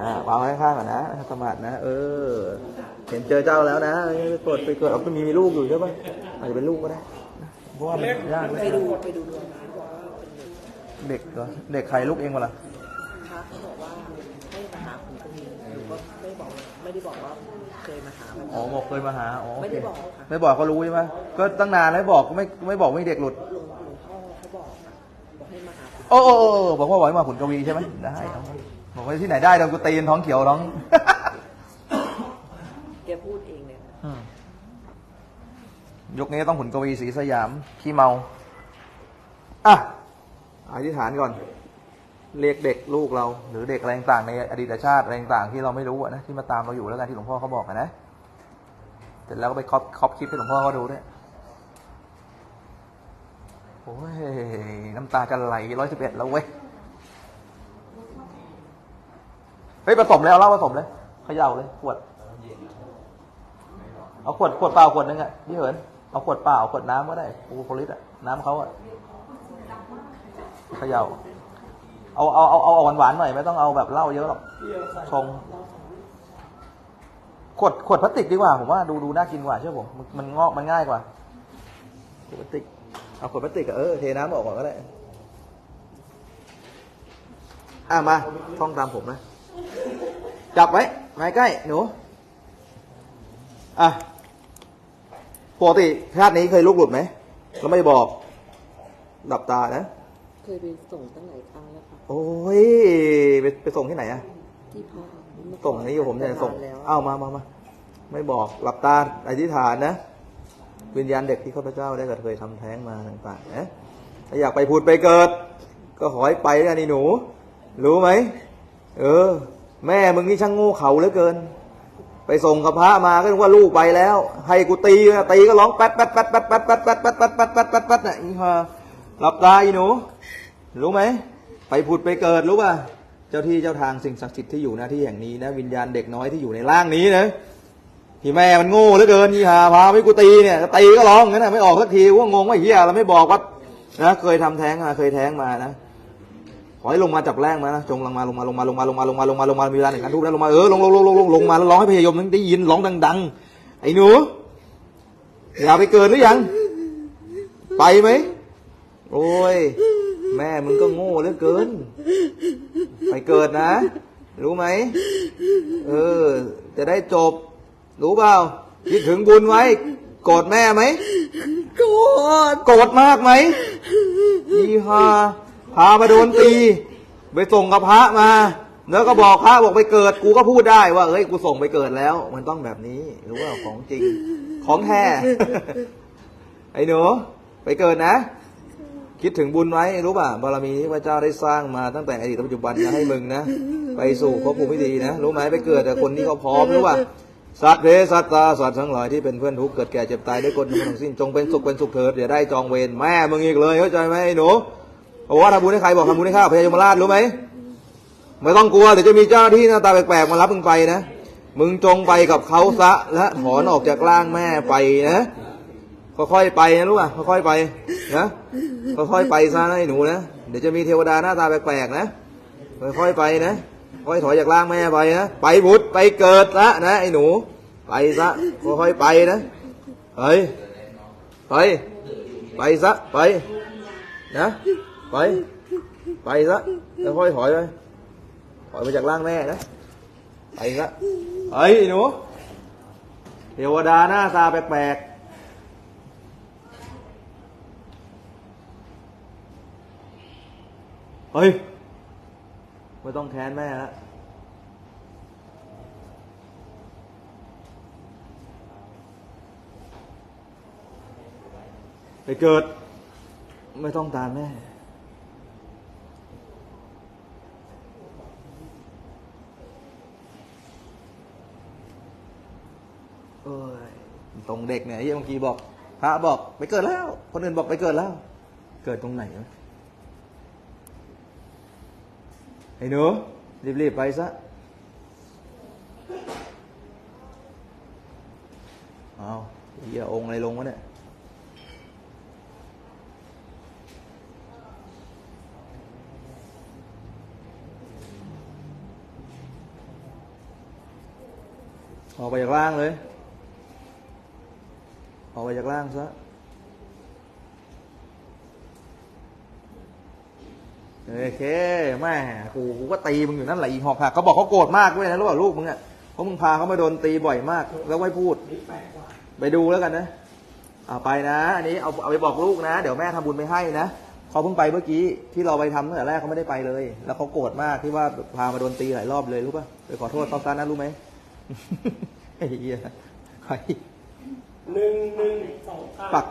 อ่าวางไว้ข้างก่อนนะสมาธินะ เออ เห็นเจอเจ้าแล้วนะไปกดไปเกิดเอามีมีลูกอยู่ใช่ปะอาจจะเป็นลูกก็ได้เพราะว่ามันยากไปเลยดูไปดูดวงนะว่าเป็นเด็กเหรอเด็กใครลูกเองวะล่ะพระเขาบอกว่าให้มาหาผมก็มีหนูก็ไม่บอกไม่ได้บอกว่าเคยมาหามันอ๋อบอกเคยมาหาอ๋อไม่ได้บอกค่ะไม่บอกก็รู้ใช่ไหมก็ตั้งนานแล้วบอกไม่ไม่บอกไม่เด็กหลุดหลวงพ่อเขาบอกบอกให้มาหาโอ้โอ้โอ้โอ้บอกว่าบอกให้มาขุนกวีใช่ไหมได้ครับ บอกว่าที่ไหนได้โดนกูตีนท้องเขียวท้องแกพูดเองเนี่ยอืมยกนี้ต้องขุนกวีศรีสยามขี้เมา อะอธิษฐานก่อน เรียกเด็กลูกเรา หรือเด็กอะไรต่างๆในอดีตชาติอะไรต่างๆที่เราไม่รู้อะนะที่มาตามเราอยู่แล้วกันที่หลวงพ่อเขาบอกอะนะเสร็จแล้วก็ไปครอบครอบคลิปให้หลวงพ่อเขาดูด้วยโอ้ยน้ำตาจะไหลร้อยสิบเอ็ดแล้วเว้ยเฮ้ยผสมเลยเอาเหล้าผสมเลยเขย่าเลยขวด เอาขวดขวดเปล่าขวดนึงอะพี่เหินเอาขวดเปล่าขวดน้ำก็ได้ปูโพลิสอะน้ำเขาอะเขย่าเอาเอาเอาเอาหวานหวานๆหน่อยไม่ต้องเอาแบบเหล้าเยอะหรอกชงขวดขวดพลาสติกดีกว่าผมว่าดูดูน่ากินกว่าเชื่อผมมันมันงอกมันง่ายกว่าขวดพลาสติกเอาขวดพลาสติกเออเทน้ำออกก่อนก็ได้อะมาท่องตามผมนะ จับไว้ไม้ใกล้หนูอะปกติชาตินี้เคยลูกหลุดไหมแล้วไม่บอก ดับตานะ เคยไปส่งตั้งหลายครั้งแล้วค่ะ โอ้ยไปไปส่งที่ไหนอะที่พาส่งนี่อยู่ผมจะส่งแล้วเอ้ามามามาไม่บอกหลับตาอธิษฐานนะ วิญญาณเด็กที่ข้าพเจ้าได้เคยทำแท้งมาต่างๆนะถ้าอยากไปพูดไปเกิด ก็ขอให้ไปนะนี่หนู รู้ไหมเออ แม่มึงนี่ช่างโง่เขลาเหลือเกิน ไปส่งกับพระมาก็นึกว่าลูกไปแล้ว ให้กูตีนะตีก็ร้องแป๊ดแป๊ดแป๊ดแป๊ดแป๊ดแป๊ดแป๊ดแป๊ดแป๊ดแป๊ดแป๊ดแป๊ดแป๊ดน่ะอีห่าหลับตาอีหนู รู้ไหม ไปผุดไปเกิดรู้ป่ะ เจ้าที่เจ้าทางสิ่งศักดิ์สิทธิ์ที่อยู่หน้าที่แห่งนี้นะ วิญญาณเด็กน้อยที่อยู่ในร่างนี้นะที่แม่มันโง่เหลือเกินยี่หาพาไปกูตีเนี่ยตีก็ร้องงั้นนะไม่ออกสักทีว่างงว่าเฮียเราไม่บอกว่านะเคยทำแท้งมาเคยแท้งมานะ ขอให้ลงมาจับแรงมานะจงลงมาลงมาลงมาลงมาลงมาลงมาลงมาลงมามีเวลาหนึ่งการทุบแล้วลงมาเออลงลงลงลงลงลงมาแล้วร้องให้พยายมนั้นได้ยินร้องดัง ๆ ไอ้หนูอย่าไปเกิดหรือยัง ไปไหมโอ้ย แม่มึงก็โง่เหลือเกิน ไปเกิดนะ รู้ไหมเออ จะได้จบ รู้เปล่าคิดถึงบุญไว้ โกรธแม่ไหมโกรธโกรธมากไหมอีฮา พามาโดนตี ไปส่งกับพระมา แล้วก็บอกพระบอกไปเกิด กูก็พูดได้ว่าเอ้ยกูส่งไปเกิดแล้ว มันต้องแบบนี้รู้ว่าของจริง ของแท้ไอ้หนูไปเกิดนะ คิดถึงบุญไว้รู้ป่ะบารมีที่พระเจ้าได้สร้างมาตั้งแต่อดีตปัจจุบันนะให้มึงนะไปสู่ภพภูมิที่ดีนะรู้ไหมไปเกิดแต่คนที่เขาพร้อมรู้ป่ะสัตว์เพสัตตาสัตว์ทั้งหลายที่เป็นเพื่อนทุกข์เกิดแก่เจ็บตายด้วยกฎทั้งสิ้นจงเป็นสุขเป็นสุขเถิดอย่าได้จองเวรแม่มึงอีกเลยเข้าใจไหมไอ้หนู บอกว่าทำบุญให้ใครบอกทำบุญให้ข้าพญายมราชรู้ไหมไม่ต้องกลัวเดี๋ยวจะมีเจ้าที่หน้าตาแปลกๆมารับมึงไปนะมึงจงไปกับเขาซะและถอนออกจากร่างแม่ไปนะค่อยๆไปนะรู้ป่ะค่อยๆไปนะค่อยๆไปซะนะไอ้หนูนะเดี๋ยวจะมีเทวดาหน้าตาแปลกๆนะค่อยๆไปนะค่อยถอยจากร่างแม่ไปนะไปบุตรไปเกิดละนะไอ้หนู ไปซะค่อยๆไปนะไปไปไปซะไปนะ ไป ไปซะแล้วค่อยถอยไปถอยมาจากร่างแม่นะไปซะไปไอ้หนูเทวดาหน้าตาแปลกๆเฮ้ยไม่ต้องแค้นแม่ละไปเกิด ไม่ต้องตามแม่ อ้ยตรงเด็กเนี่ยไอ้เมื่อกี้บอก พระบอกไปเกิดแล้ว คนอื่นบอกไปเกิดแล้ว เกิดตรงไหนวะไอ้หนูรีบๆไปซะเอาเหี้ยองค์อะไรลงวะเนี่ยออกไปจากร่างเลย ออกไปจากร่างซะโอเคแม่กูกูก็ตีมึงอยู่นั่นแหละอีหอกหักเขาบอกเขาโกรธมากด้วยนะรู้ปล่าลูกมึงอะเพราะมึงพาเขามาโดนตีบ่อยมาก แล้วไม่พูด ไปดูแล้วกันนะเอาไปนะ อันนี้เอาเอาไปบอกลูกนะ เดี๋ยวแม่ทำบุญไปให้นะเขาเพิ่งไปเมื่อกี้ที่เราไปทำตั้งแต่แรกเขาไม่ได้ไปเลย แล้วเขาโกรธมากที่ว่าพามาโดนตีหลายรอบเลยรู้ป่ะไปขอโทษเขาซะนะรู้ไหมไอ้เหี้ยใคร หนึ่งหนึ่งสองเก้าปัก